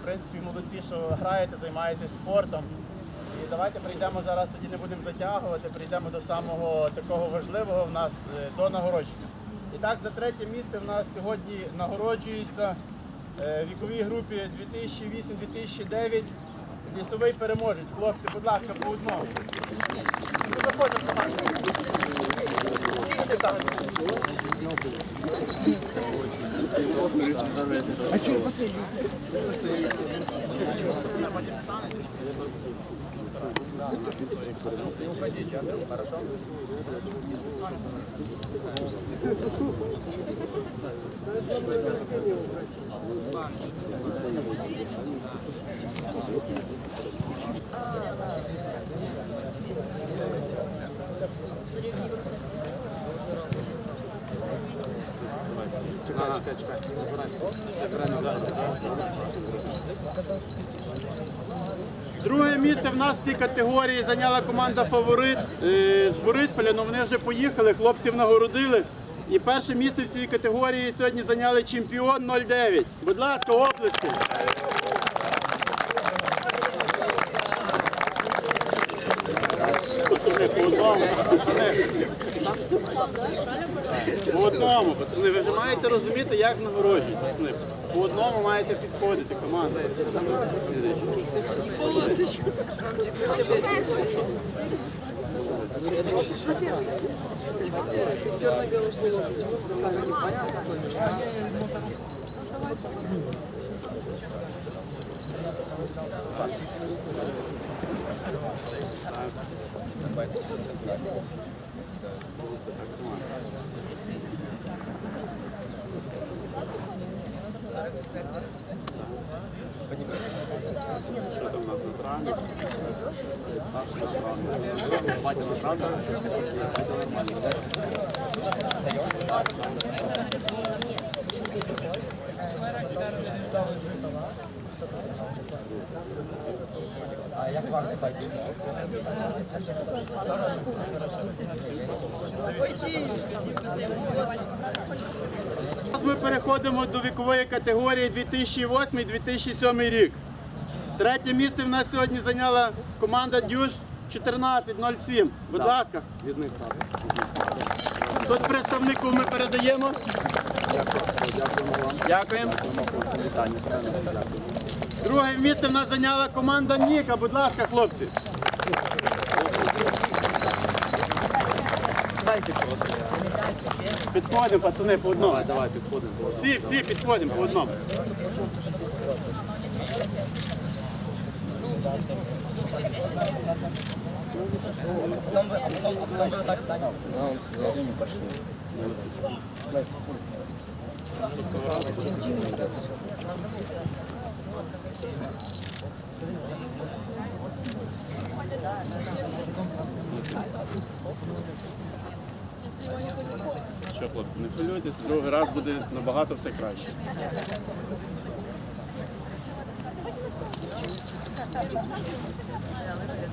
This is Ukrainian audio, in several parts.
в принципі, молодці, що граєте, займаєтесь спортом. І давайте прийдемо зараз, тоді не будемо затягувати, прийдемо до самого такого важливого в нас е, до нагородження. І так, за третє місце в нас сьогодні нагороджується е, в віковій групі 2008-2009 лісовий переможець. Хлопці, будь ласка, по одному. Заходимо до А что, последний? Не уходите, хорошо? Нашого. Скільки ставите? Друге місце в нас в цій категорії зайняла команда Фаворит е, з Борисполя. Ну вони вже поїхали, хлопців нагородили. І перше місце в цій категорії сьогодні зайняли чемпіон 09. Будь ласка, оплески. По одному, пацани. Ви вже маєте розуміти, як нагороджують, пацани. По одному маєте підходити, команда. Що там у нас на травні? Старший на травні. Батя на травні. Батя нормальний. Thank you. Ми переходимо до вікової категорії 2008-2007 рік. Третє місце в нас сьогодні зайняла команда Дюш 1407. Будь ласка. Тут представнику ми передаємо. Дякуємо. Друге місце в нас зайняла команда Ніка. Будь ласка, хлопці. Підходимо, пацани, по одному. Давай, давай, підходимо. Всі, всі підходимо по одному. Що, хлопці, не хвилюйтесь, другий раз буде набагато все краще.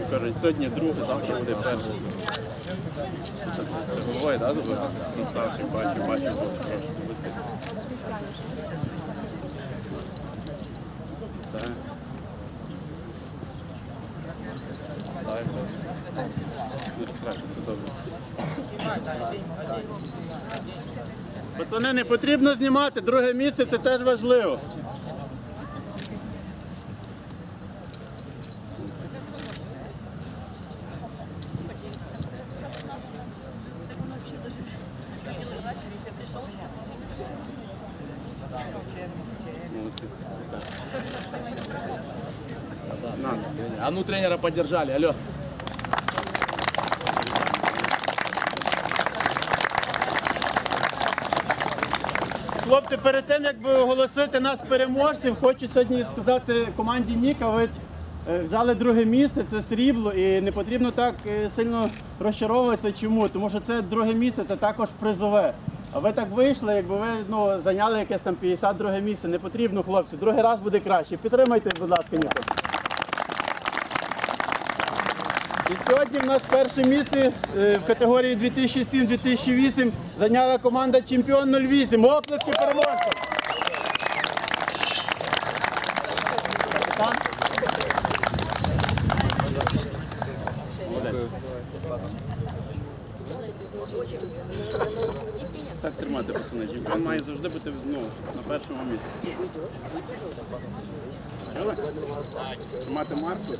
Кажуть, сьогодні другий, завтра буде перший. Це це головою, так, забирати? Ну, старший, бачу, бачу, трошки висить. Так. Так, хлопці. Дуже страшно, все добре. Пацани, не потрібно знімати, друге місце це теж важливо. А ну тренера поддержали, алло. Хлопці, перед тим як би оголосити нас переможців, хочу сьогодні сказати команді Ніка, ви е, взяли друге місце, це срібло, і не потрібно так е, сильно розчаровуватися. Чому? Тому що це друге місце, це також призове. А ви так вийшли, якби ви ну, зайняли якесь там 52 місце. Не потрібно, хлопці. Другий раз буде краще. Підтримайте, будь ласка, Ніко. І сьогодні в нас перше місце е, в категорії 2007-2008 зайняла команда Чемпіон 08. Оплески переможцям! Так тримати пацани. Чемпіон має завжди бути ну, на першому місці. Тримати марку.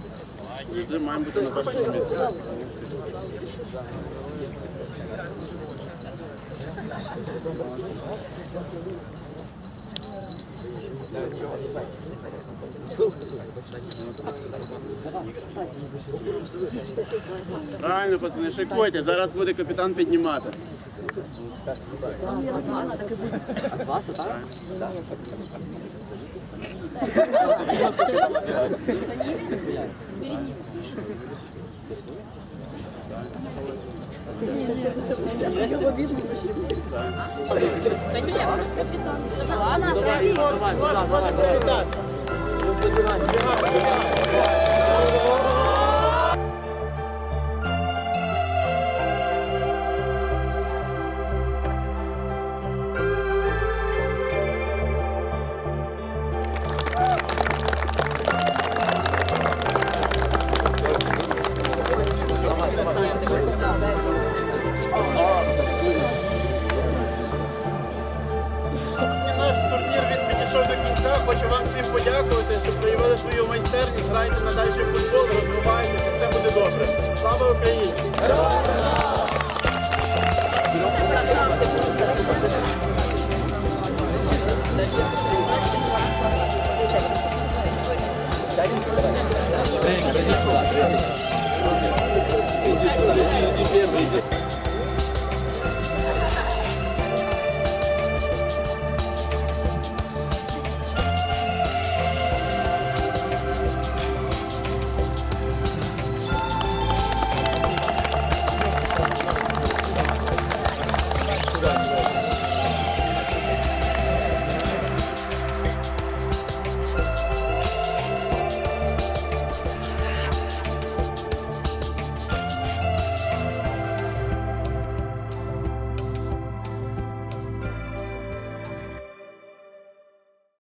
Завжди маємо бути на першому місці. Правильно, пацани, шикуйте, зараз буде капітан піднімати. Давай, давай, давай, давай. добре. Слава Україні! Vem, vem, vem.